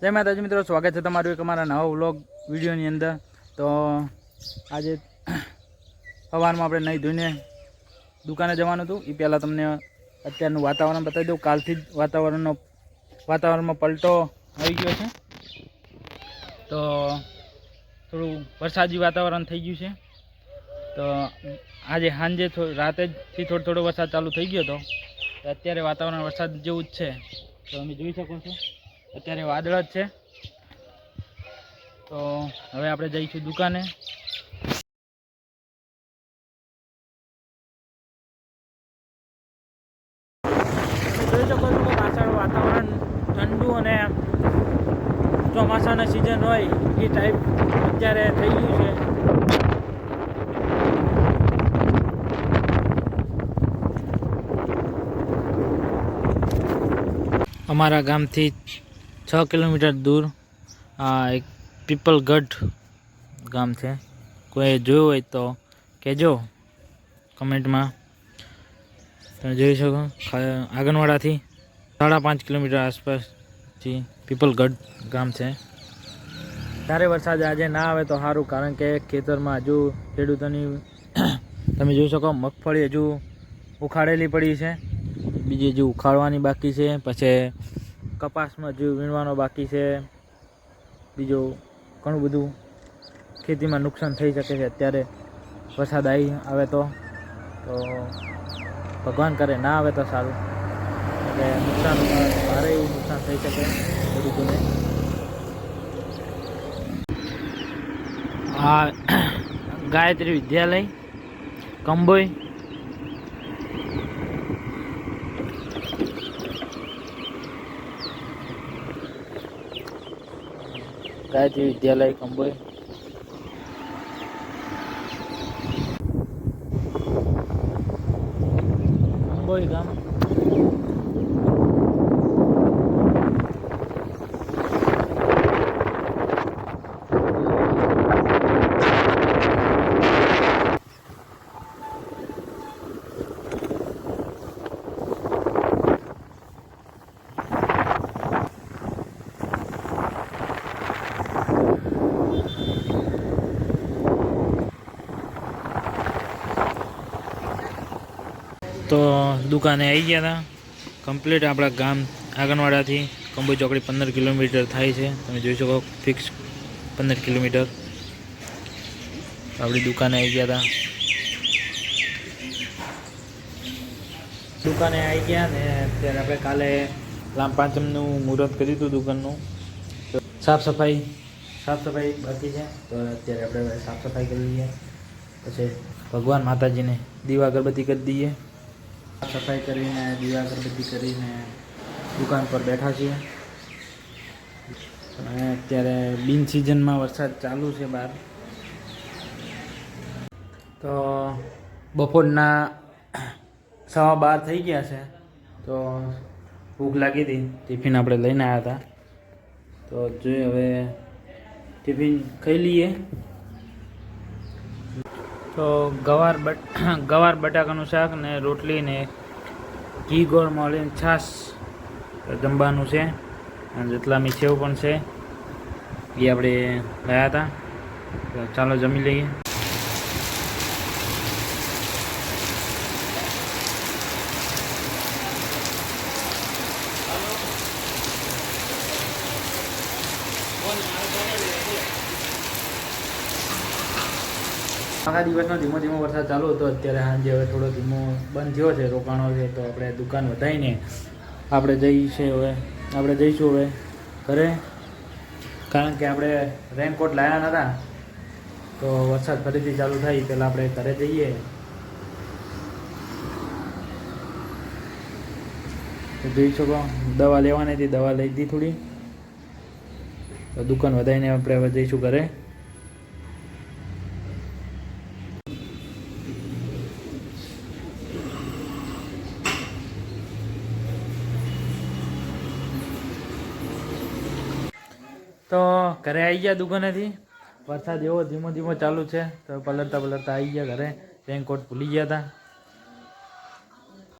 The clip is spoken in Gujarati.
જય માતાજી મિત્રો, સ્વાગત છે તમારું એક અમારા નવા વ્લોગ વિડીયોની અંદર. તો આજે સવારમાં આપણે નહીં ધોઈને દુકાને જવાનું હતું. એ પહેલાં તમને અત્યારનું વાતાવરણ બતાવી દઉં. કાલથી જ વાતાવરણનો વાતાવરણમાં પલટો આવી ગયો છે. તો થોડું વરસાદી વાતાવરણ થઈ ગયું છે. તો આજે સાંજે રાતે જથી થોડો થોડો વરસાદ ચાલુ થઈ ગયો હતો. અત્યારે વાતાવરણ વરસાદ જેવું જ છે. તો તમે જોઈ શકો છો. અત્યારે વાદળ જ છે. તો હવે આપણે જઈશું દુકાને. જોઈ વાતાવરણ ઠંડુ અને ચોમાસાના સિઝન હોય એ ટાઈપ અત્યારે થઈ ગયું છે. અમારા ગામથી છ કિલોમીટર દૂર, આ એક પીપલગઢ ગામ છે. કોઈ જોયું હોય તો કહેજો કમેન્ટમાં. તમે જોઈ શકો આંગણવાડાથી સાડા પાંચ કિલોમીટર આસપાસથી પીપલગઢ ગામ છે. ત્યારે વરસાદ આજે ના આવે તો સારું, કારણ કે ખેતરમાં હજુ ખેડૂતોની તમે જોઈ શકો મગફળી હજુ ઉખાડેલી પડી છે. બીજી હજુ ઉખાડવાની બાકી છે. પછી કપાસમાં હજુ વીણવાનો બાકી છે, બીજું ઘણું બધું ખેતીમાં નુકસાન થઈ શકે છે. અત્યારે વરસાદ આવી આવે તો તો ભગવાન કરે, ના આવે તો સારું. એટલે નુકસાન, ભારે એવું નુકસાન થઈ શકે ખેડૂતોને. આ ગાયત્રી વિદ્યાલય, કંબોઈ ગાયત્રી વિદ્યાલય કંબોઈ કંબોઈ ગામ. તો દુકાને આવી ગયા હતા કમ્પ્લીટ આપણા ગામ આંગણવાડાથી કંબોઈ ચોકડી પંદર કિલોમીટર થાય છે. તમે જોઈ શકો ફિક્સ પંદર કિલોમીટર. આપણી દુકાને આવી ગયા હતા દુકાને આવી ગયા ને અત્યારે આપણે કાલે રામ પાંચમનું મુહૂર્ત કર્યું હતું દુકાનનું. સાફ સફાઈ સાફ સફાઈ બાકી છે. તો અત્યારે આપણે સાફ સફાઈ કરી લઈએ. પછી ભગવાન માતાજીને દીવા અગરબત્તી કરી દઈએ. સફાઈ કરીને, દીવા અગરબત્તી કરીને દુકાન પર બેઠા છીએ. અને અત્યારે બિન સિઝનમાં વરસાદ ચાલુ છે બહાર. તો બપોરના સવા બાર થઈ ગયા છે. તો ભૂખ લાગી હતી. ટિફિન આપણે લઈને આવ્યા હતા. તો જોઈએ હવે ટિફિન ખાઈ લઈએ. તો ગવાર બટ, ગવાર બટાકાનું શાક ને રોટલી ને ઘી ગોળ મળીને છાશ જમવાનું છે. અને જેટલા સેવ પણ છે. એ આપણે લાયા હતા. તો ચાલો જમી લઈએ. આખા દિવસનો ધીમો ધીમો વરસાદ ચાલુ હતો. અત્યારે સાંજે હવે થોડો ધીમો બંધ થયો છે. રોકાણો છે તો આપણે દુકાન વધારીને આપણે જઈશું હવે. આપણે જઈશું હવે ઘરે. કારણ કે આપણે રેનકોટ લાવ્યા નહોતા તો વરસાદ ફરીથી ચાલુ થાય. પહેલાં આપણે ઘરે જઈએ. જોઈ શકો, દવા લેવાની હતી. દવા લઈ દીધી થોડી. તો દુકાન વધારીને આપણે હવે જઈશું ઘરે. તો ઘરે આવી ગયા દુકાનેથી. વરસાદ એવો ધીમો ધીમો ચાલુ છે, તો પલરતા પલરતા આવી ગયા ઘરે. રેનકોટ ભૂલી ગયા હતા